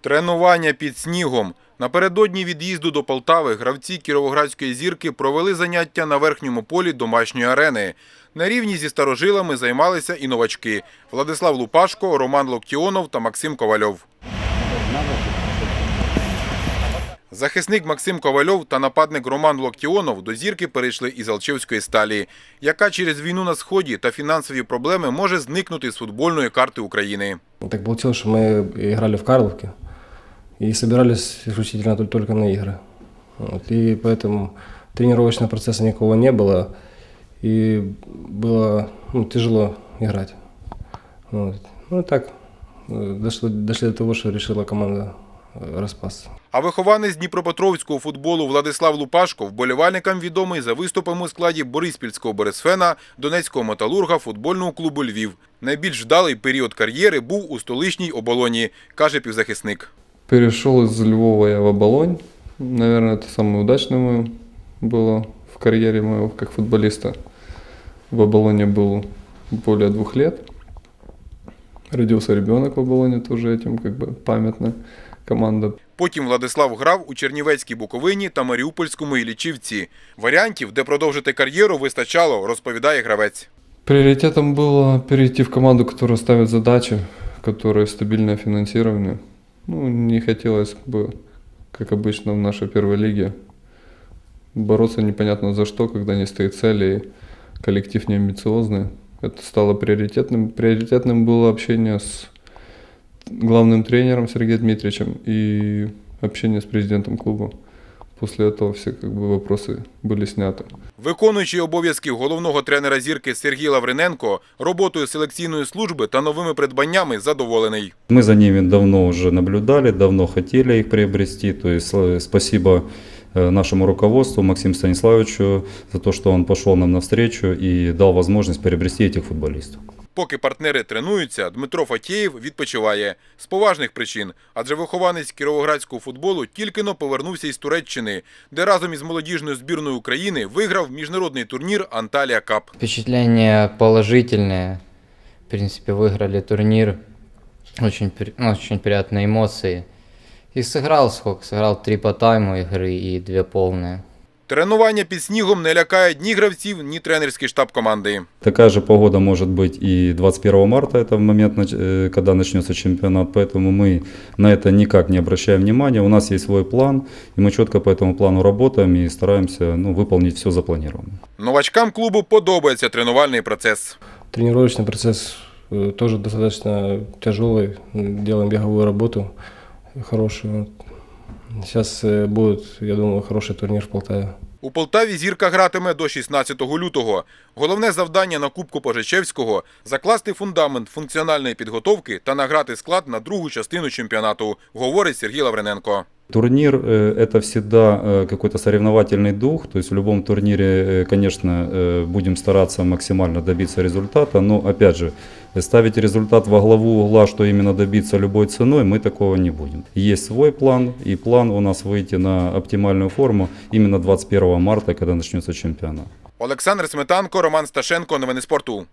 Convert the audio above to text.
Тренування під снігом. Напередодні від'їзду до Полтави гравці Кіровоградської зірки провели заняття на верхньому полі домашньої арени. На рівні зі старожилами займалися і новачки – Владислав Лупашко, Роман Локтіонов та Максим Ковальов. Захисник Максим Ковальов та нападник Роман Локтіонов до зірки перейшли із Алчевської сталі, яка через війну на Сході та фінансові проблеми може зникнути з футбольної карти України. Так получилось, что мы играли в Карловке и собирались исключительно тол- только на игры. Вот, и поэтому тренировочного процесса никакого не было, и было ну, тяжело играть. Вот. Ну и так, э, дошло, дошли до того, что решила команда э, распасться. А вихованець Дніпропетровського футболу Владислав Лупашко вболівальникам відомий за виступами у складі Бориспільського Борисфена, Донецького металурга, футбольного клубу Львів. Найбільш вдалий період кар'єри був у столичній оболоні, каже півзахисник. Перешел из Львова я в Оболонь. Наверное, это самое удачное мое было в карьере моего как футболиста. В Оболоне был более двух лет. Родился ребенок в Оболоне, тоже этим как бы памятная команда. Потім Владислав грав у Чернівецькій Буковині та Маріупольському Іллічівці. Варіантів, де продовжити кар'єру, вистачало, розповідає гравець. Приоритетом было перейти в команду, которая ставит задачи, которая стабильное финансирование. Ну, не хотелось бы, как обычно в нашей первой лиге, бороться непонятно за что, когда не стоит цели, и коллектив не амбициозный. Это стало приоритетным. Приоритетным было общение с главным тренером Сергеем Дмитриевичем и общение с президентом клуба. После этого все как бы, вопросы были сняты. Виконуючий обов'язки головного тренера зірки Сергій Лавриненко роботою селекційної служби та новими придбаннями задоволений. Мы за ними давно уже наблюдали, давно хотели их приобрести. То есть э, спасибо э, нашему руководству Максиму Станиславовичу за то, что он пошел нам навстречу и дал возможность приобрести этих футболистов. Поки партнери тренуються, Дмитро Фатєєв відпочиває з поважних причин, адже вихованець кіровоградського футболу тільки но повернувся із Туреччини, де разом із молодіжною збірною України виграв міжнародний турнір Анталія Кап. Впечатления положительные. В принципе, выиграли турнир. Очень, при- ну, очень приятные эмоции. И сыграл сколько? Сыграл три по тайму игры и две полные. Тренування під снігом не лякають ні гравців, ні тренерський штаб команди. Такая же погода может быть и 21 марта, это в момент, нач- э, когда начнется чемпионат, поэтому мы на это никак не обращаем внимания. У нас есть свой план, и мы четко по этому плану работаем и стараемся ну, выполнить все запланированное. Новачкам клубу подобається тренувальний процес. Тренировочный процесс э, тоже достаточно тяжелый. Делаем беговую работу хорошую. Сейчас буде будет, я думаю, хороший турнір в Полтаві. У Полтаві зірка гратиме до 16 лютого. Головне завдання на Кубку Пожичевського – закласти фундамент функціональної підготовки та награти склад на другу частину чемпіонату, говорить Сергій Лавриненко. Турнир э, – это всегда э, какой-то соревновательный дух, то есть в любом турнире, э, конечно, э, будем стараться максимально добиться результата, но, опять же, ставить результат во главу угла, что именно добиться любой ценой, мы такого не будем. Есть свой план, и план у нас выйти на оптимальную форму именно 21 марта, когда начнется чемпионат. Олександр Сметанко, Роман Сташенко. Новини спорту.